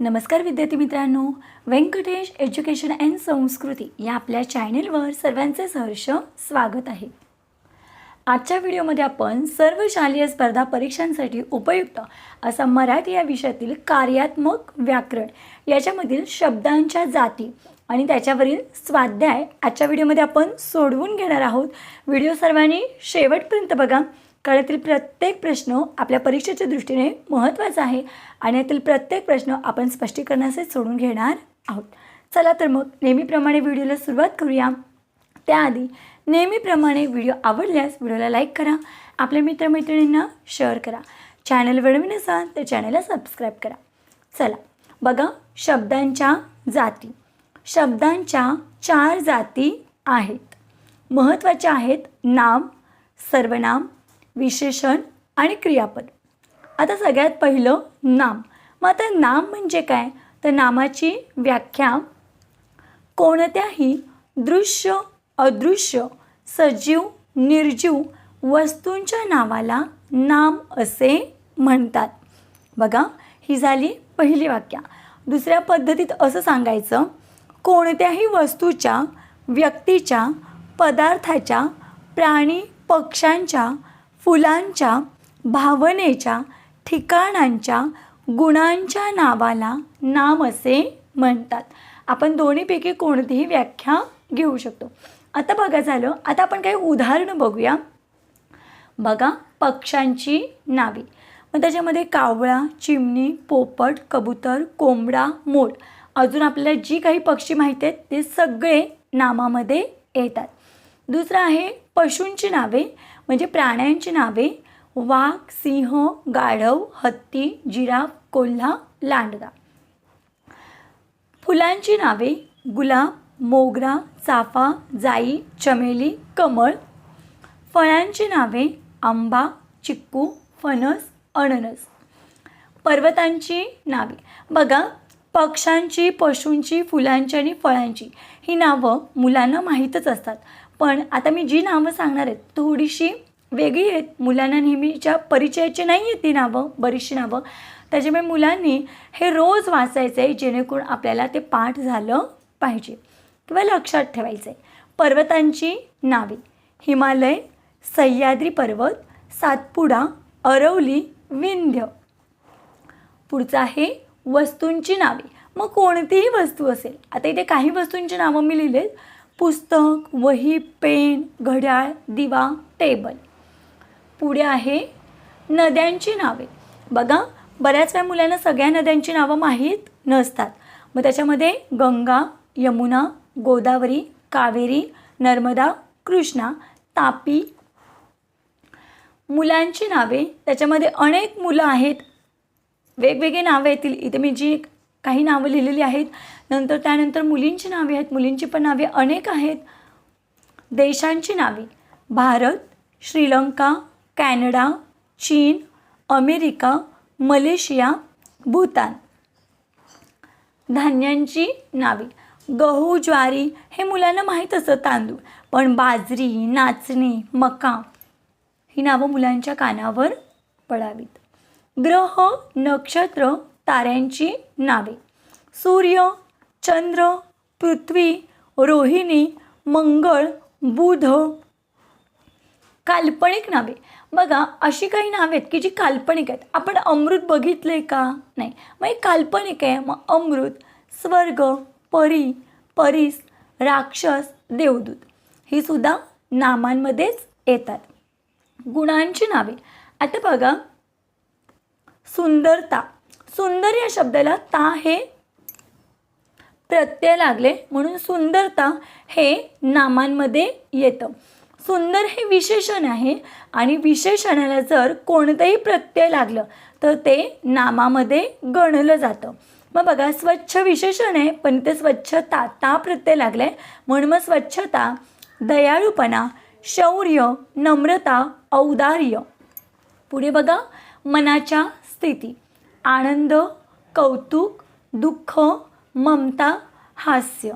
नमस्कार विद्यार्थी मित्रांनो. व्यंकटेश एज्युकेशन अँड संस्कृती या आपल्या चॅनेलवर सर्वांचे सहर्ष स्वागत आहे. आजच्या व्हिडिओमध्ये आपण सर्व शालेय स्पर्धा परीक्षांसाठी उपयुक्त असा मराठी या विषयातील कार्यात्मक व्याकरण याच्यामधील शब्दांच्या जाती आणि त्याच्यावरील स्वाध्याय आजच्या व्हिडिओमध्ये आपण सोडवून घेणार आहोत. व्हिडिओ सर्वांनी शेवटपर्यंत बघा. कारण प्रत्येक प्रश्न आपल्या परीक्षेच्या दृष्टीने महत्त्वाचा आहे आणि यातील प्रत्येक प्रश्न आपण स्पष्टीकरणाचे सोडून घेणार आहोत. चला तर मग नेहमीप्रमाणे व्हिडिओला सुरुवात करूया. त्याआधी नेहमीप्रमाणे व्हिडिओ आवडल्यास व्हिडिओला लाईक करा आपल्या मित्रमैत्रिणींना शेअर करा चॅनल नवीन असाल तर चॅनलला सबस्क्राईब करा. चला बघा शब्दांच्या जाती. शब्दांच्या चार जाती आहेत. महत्त्वाच्या आहेत नाम सर्वनाम विशेषण आणि क्रियापद. आता सगळ्यात पहिलं नाम. मग आता नाम म्हणजे काय? तर नामाची व्याख्या कोणत्याही दृश्य अदृश्य सजीव निर्जीव वस्तूंच्या नावाला नाम असे म्हणतात. बघा ही झाली पहिली वाक्या दुसऱ्या पद्धतीत असं सांगायचं कोणत्याही वस्तूच्या व्यक्तीच्या पदार्थाच्या प्राणी पक्ष्यांच्या फुलांच्या भावनेच्या ठिकाणांच्या गुणांच्या नावाला नाम असे म्हणतात. आपण दोन्हीपैकी कोणतीही व्याख्या घेऊ शकतो. आता बघा झालं आता आपण काही उदाहरणं बघूया. बघा पक्ष्यांची नावे. मग त्याच्यामध्ये कावळा चिमणी पोपट कबूतर कोंबडा मोर. अजून आपल्याला जी काही पक्षी माहिती आहेत ते सगळे नामामध्ये येतात. दुसरं आहे पशूंची नावे म्हणजे प्राण्यांची नावे वाघ सिंह गाढव हत्ती जिराफ कोल्हा लांडगा. फुलांची नावे गुलाब मोगरा चाफा जाई चमेली कमळ. फळांची नावे आंबा चिक्कू फणस अननस. पर्वतांची नावे. बघा पक्ष्यांची पशूंची फुलांची आणि फळांची ही नावं मुलांना माहीतच असतात. पण आता मी जी नावं सांगणार आहेत थोडीशी वेगळी आहेत. मुलांना नेहमीच्या परिचयाची नाही आहेत ती नावं बरीचशी नावं. त्याच्यामुळे मुलांनी हे रोज वाचायचं आहे जेणेकरून आपल्याला ते पाठ झालं पाहिजे किंवा लक्षात ठेवायचं आहे पर्वतांची नावे. हिमालय सह्याद्री पर्वत सातपुडा अरवली विंध्य. पुढचं आहे वस्तूंची नावे. मग कोणतीही वस्तू असेल आता इथे काही वस्तूंची नावं मी लिहिलेत पुस्तक वही पेन घड्याळ दिवा टेबल. पुढे आहे नद्यांची नावे. बघा बऱ्याच वेळा मुलांना सगळ्या नद्यांची नावं माहीत नसतात. मग त्याच्यामध्ये गंगा यमुना गोदावरी कावेरी नर्मदा कृष्णा तापी. मुलांची नावे. त्याच्यामध्ये अनेक मुलं आहेत. वेगवेगळी नावं येतील. इथे मी जी काही नावं लिहिलेली आहेत. नंतर त्यानंतर मुलींची नावे आहेत. मुलींची पण नावे अनेक आहेत. देशांची नावे. भारत श्रीलंका कॅनडा चीन अमेरिका मलेशिया भूतान. धान्यांची नावे. गहू ज्वारी हे मुलांना माहीत असतं तांदूळ. पण बाजरी नाचणी मका ही नावं मुलांच्या कानावर पडावीत. ग्रह नक्षत्र ताऱ्यांची नावे. सूर्य चंद्र पृथ्वी रोहिणी मंगळ बुध. काल्पनिक नावे. बघा अशी काही नावे आहेत की जी काल्पनिक आहेत. आपण अमृत बघितलं आहे का? नाही. मग हे काल्पनिक आहे. मग अमृत स्वर्ग परी परीस राक्षस देवदूत. ही सुद्धा नामांमध्येच येतात. गुणांची नावे. आता बघा सुंदरता. सुंदर या शब्दाला ता हे प्रत्यय लागले. म्हणून सुंदरता हे नामांमध्ये येतं. सुंदर हे विशेषण आहे आणि विशेषणाला जर कोणतंही प्रत्यय लागलं तर ते नामामध्ये गणलं जातं. मग बघा स्वच्छ विशेषण आहे पण ते स्वच्छता ता प्रत्यय लागलं आहे म्हणून मग स्वच्छता दयाळूपणा शौर्य नम्रता औदार्य. पुढे बघा मनाच्या स्थिती. आनंद कौतुक दुःख ममता हास्य.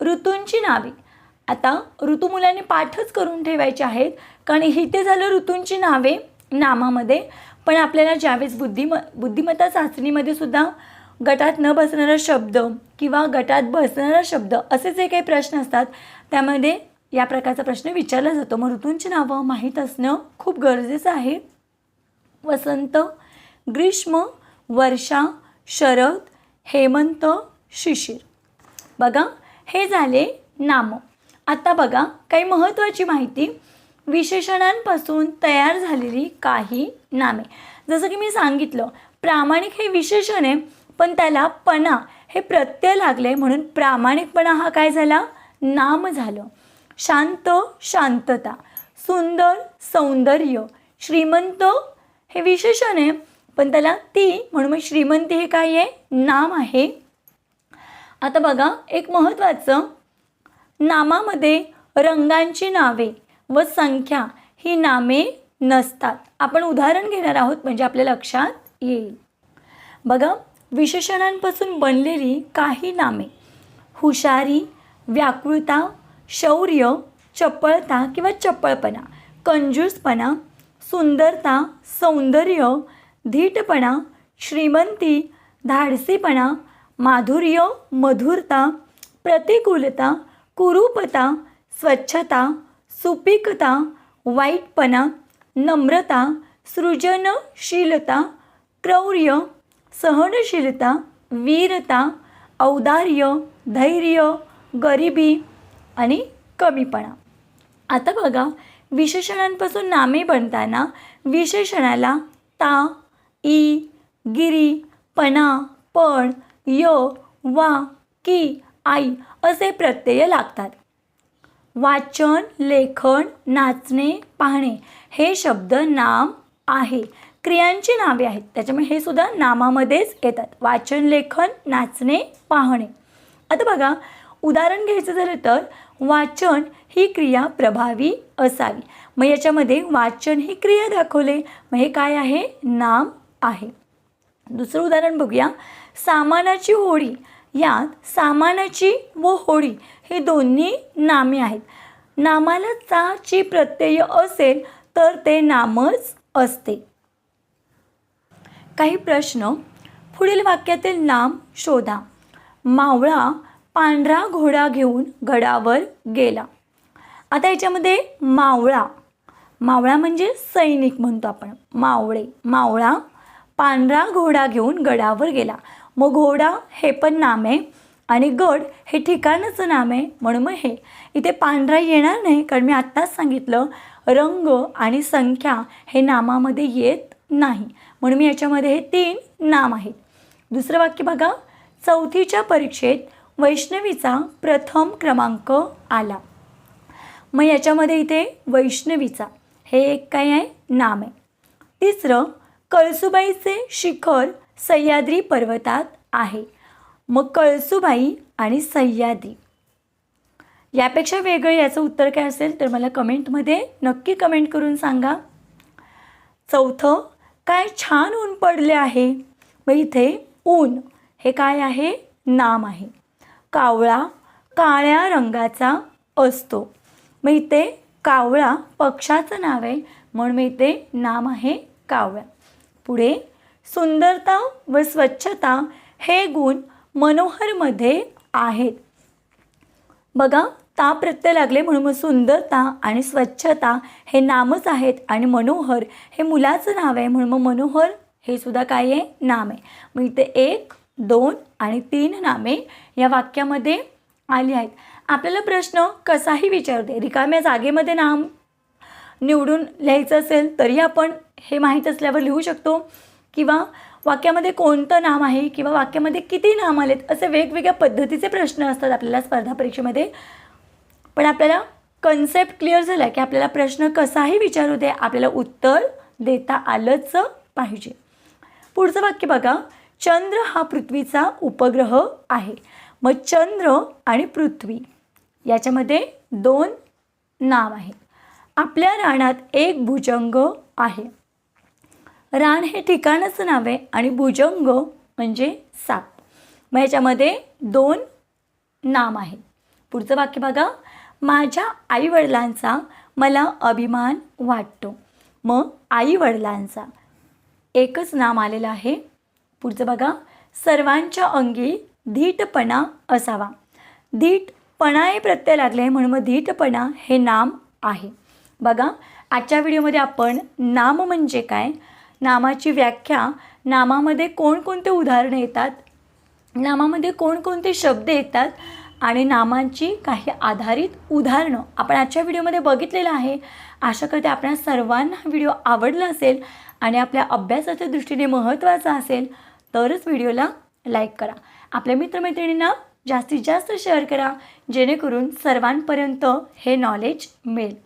ऋतूंची नावे. आता ऋतू मुलांनी पाठच करून ठेवायचे आहेत कारण इथे झालं ऋतूंची नावे नामामध्ये. पण आपल्याला ज्यावेळेस बुद्धिम बुद्धिमत्ता चाचणीमध्ये सुद्धा गटात न बसणारा शब्द किंवा गटात बसणारा शब्द असे जे काही प्रश्न असतात त्यामध्ये या प्रकारचा प्रश्न विचारला जातो. मग ऋतूंची नावं माहीत असणं खूप गरजेचं आहे. वसंत ग्रीष्म वर्षा शरद हेमंत शिशिर. बघा हे झाले नामं. आता बघा काही महत्त्वाची माहिती. विशेषणांपासून तयार झालेली काही नामे. जसं की मी सांगितलं प्रामाणिक हे विशेषण आहे पण त्याला पणा हे प्रत्यय लागले म्हणून प्रामाणिकपणा हा काय झाला? नाम झालं. शांत शांतता सुंदर सौंदर्य श्रीमंत हे विशेषण आहे पण त्याला ती म्हणून मग श्रीमंती हे काय आहे? नाम आहे. आता बघा एक महत्त्वाचं. नामामध्ये रंगांची नावे व संख्या ही नामे नसतात. आपण उदाहरण घेणार आहोत म्हणजे आपल्या लक्षात येईल. बघा विशेषणांपासून बनलेली काही नामे. हुशारी व्याकुळता शौर्य चपळता किंवा चपळपणा कंजूसपणा सुंदरता सौंदर्य धीटपणा श्रीमंती धाडसीपणा माधुर्य मधुरता प्रतिकूलता कुरूपता स्वच्छता सुपीकता वाईटपणा नम्रता सृजनशीलता क्रौर्य सहनशीलता वीरता औदार्य धैर्य गरिबी आणि कमीपणा. आता बघा विशेषणांपासून नामे बनताना विशेषणाला ता ई गिरी पणा पण य वा की आई असे प्रत्यय लागतात. वाचन लेखन नाचणे पाहणे हे शब्द नाम आहे. क्रियांची नावे आहेत. त्याच्यामुळे हे सुद्धा नामामध्येच येतात. वाचन लेखन नाचणे पाहणे. आता बघा उदाहरण घ्यायचं झालं तर वाचन ही क्रिया प्रभावी असावी. मग याच्यामध्ये वाचन ही क्रिया दाखवले. मग हे काय आहे? नाम आहे. दुसरं उदाहरण बघूया. सामानाची होळी यात सामानाची व होळी ही दोन्ही नामे आहेत. नामाला चा ची प्रत्यय असेल तर ते नामच असते. काही प्रश्न. पुढील वाक्यातील नाम शोधा. मावळा पांढरा घोडा घेऊन गडावर गेला. आता याच्यामध्ये मावळा. मावळा म्हणजे सैनिक म्हणतो आपण. मावळे. मावळा पांढरा घोडा घेऊन गडावर गेला. मग घोडा हे पण नाम आहे आणि गड हे ठिकाणाचं नाम आहे म्हणून मग हे. इथे पांढरा येणार नाही कारण मी आत्ताच सांगितलं रंग आणि संख्या हे नामामध्ये येत नाही. म्हणून मी याच्यामध्ये हे तीन नाम आहेत. दुसरं वाक्य बघा. चौथीच्या परीक्षेत वैष्णवीचा प्रथम क्रमांक आला. मग याच्यामध्ये इथे वैष्णवीचा. हे एक काय आहे? नाम आहे. तिसरं कळसुबाईचे शिखर सह्याद्री पर्वतात आहे. मग कळसुबाई आणि सह्याद्री. यापेक्षा वेगळं याचं उत्तर काय असेल तर मला कमेंटमध्ये नक्की कमेंट करून सांगा. चौथं काय छान ऊन पडले आहे. मग इथे ऊन हे काय आहे? नाम आहे. कावळा काळ्या रंगाचा असतो. मग इथे कावळा पक्षाचं नाव आहे. म्हणून मग इथे नाम आहे कावळा. पुढे सुंदरता व स्वच्छता हे गुण मनोहरमध्ये आहेत. बघा ता प्रत्यय लागले म्हणून मग सुंदरता आणि स्वच्छता हे नामच आहेत आणि मनोहर हे मुलाचं नाव आहे म्हणून मग मनोहर हे सुद्धा काय आहे? नाम आहे. मग इथे एक दोन आणि तीन नामे या वाक्यामध्ये आली आहेत. आपल्याला प्रश्न कसाही विचारते रिकाम्या जागेमध्ये नाम निवडून लिहायचं असेल तरी आपण हे माहीत असल्यावर लिहू शकतो. किंवा वाक्यामध्ये कोणतं नाम आहे? किंवा वाक्यामध्ये किती नाम आलेत? असे वेगवेगळ्या पद्धतीचे प्रश्न असतात आपल्याला स्पर्धा परीक्षेमध्ये. पण आपल्याला कन्सेप्ट क्लिअर झाला की आपल्याला प्रश्न कसाही विचारू दे आपल्याला उत्तर देता आलंच पाहिजे. पुढचं वाक्य बघा. चंद्र हा पृथ्वीचा उपग्रह आहे. मग चंद्र आणि पृथ्वी याच्यामध्ये दोन नाव आहेत. आपल्या रानात एक भुजंग आहे. रान हे ठिकाणच नाव आहे आणि भुजंग म्हणजे साप. मग याच्यामध्ये दोन नाम आहे पुढचं वाक्य बघा. माझ्या आईवडिलांचा मला अभिमान वाटतो. मग आईवडिलांचा एकच नाम आलेलं आहे. पुढचं बघा. सर्वांच्या अंगी धीटपणा असावा. धीटपणा हे प्रत्यय लागले म्हणून मग धीटपणा हे नाम आहे. बघा. आजच्या व्हिडिओमध्ये आपण नाम म्हणजे काय? नामाची व्याख्या नामामध्ये कोणकोणते उदाहरणं येतात? नामामध्ये कोणकोणते शब्द येतात? आणि नामांची काही आधारित उदाहरणं. आपण आजच्या व्हिडिओमध्ये बघितलेलं आहे. आशा करते आपल्या सर्वांना व्हिडिओ आवडला असेल आणि आपल्या अभ्यासाच्या दृष्टीने महत्त्वाचा असेल तरच व्हिडिओला लाईक करा. आपल्या मित्रमैत्रिणींना जास्तीत जास्त शेअर करा जेणेकरून सर्वांपर्यंत हे नॉलेज मिळेल.